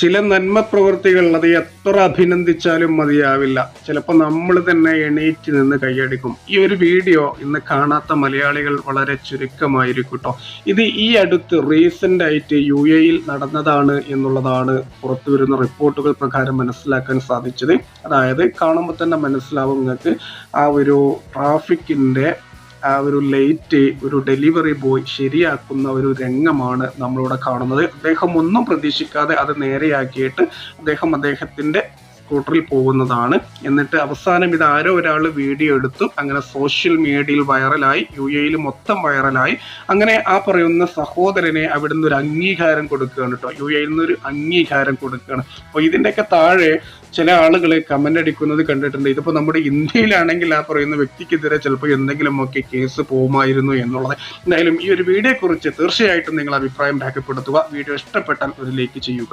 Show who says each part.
Speaker 1: ചില നന്മ പ്രവൃത്തികൾ അത് എത്ര അഭിനന്ദിച്ചാലും മതിയാവില്ല. ചിലപ്പോൾ നമ്മൾ തന്നെ എണീറ്റ് നിന്ന് കൈയടിക്കും. ഈ ഒരു വീഡിയോ ഇന്ന് കാണാത്ത മലയാളികൾ വളരെ ചുരുക്കമായിരിക്കും ഇത് ഈ അടുത്ത് റീസെന്റ് ആയിട്ട് യു എയിൽ നടന്നതാണ് എന്നുള്ളതാണ് പുറത്തു വരുന്ന റിപ്പോർട്ടുകൾ പ്രകാരം മനസ്സിലാക്കാൻ സാധിച്ചത്. അതായത് കാണുമ്പോൾ തന്നെ മനസ്സിലാവും നിങ്ങൾക്ക് ആ ഒരു ട്രാഫിക്കിന്റെ ആ ഒരു ലേറ്റ് ഒരു ഡെലിവറി ബോയ് ശരിയാക്കുന്ന ഒരു രംഗമാണ് നമ്മളിവിടെ കാണുന്നത്. അദ്ദേഹം ഒന്നും പ്രതീക്ഷിക്കാതെ അത് നേരെയാക്കിയിട്ട് അദ്ദേഹം അദ്ദേഹത്തിന്റെ സ്കൂട്ടറിൽ പോകുന്നതാണ്. എന്നിട്ട് അവസാനം ഇത് ആരോ ഒരാൾ വീഡിയോ എടുത്തു. അങ്ങനെ സോഷ്യൽ മീഡിയയിൽ വൈറലായി യു എയിൽ മൊത്തം വൈറലായി അങ്ങനെ ആ പറയുന്ന സഹോദരനെ അവിടുന്ന് ഒരു അംഗീകാരം കൊടുക്കുകയാണ് കേട്ടോ യു എയിൽ നിന്ന് ഒരു അംഗീകാരം കൊടുക്കുകയാണ്. അപ്പോൾ ഇതിന്റെയൊക്കെ താഴെ ചില ആളുകൾ കമന്റ് അടിക്കുന്നത് കണ്ടിട്ടുണ്ട്. ഇതിപ്പോൾ നമ്മുടെ ഇന്ത്യയിലാണെങ്കിൽ ആ പറയുന്ന വ്യക്തിക്കെതിരെ ചിലപ്പോൾ എന്തെങ്കിലുമൊക്കെ കേസ് പോകുമായിരുന്നു എന്നുള്ളത്. എന്തായാലും ഈ ഒരു വീഡിയോയെക്കുറിച്ച് തീർച്ചയായിട്ടും നിങ്ങൾ അഭിപ്രായം രേഖപ്പെടുത്തുക. വീഡിയോ ഇഷ്ടപ്പെട്ടാൽ ഒരു ലൈക്ക് ചെയ്യുക.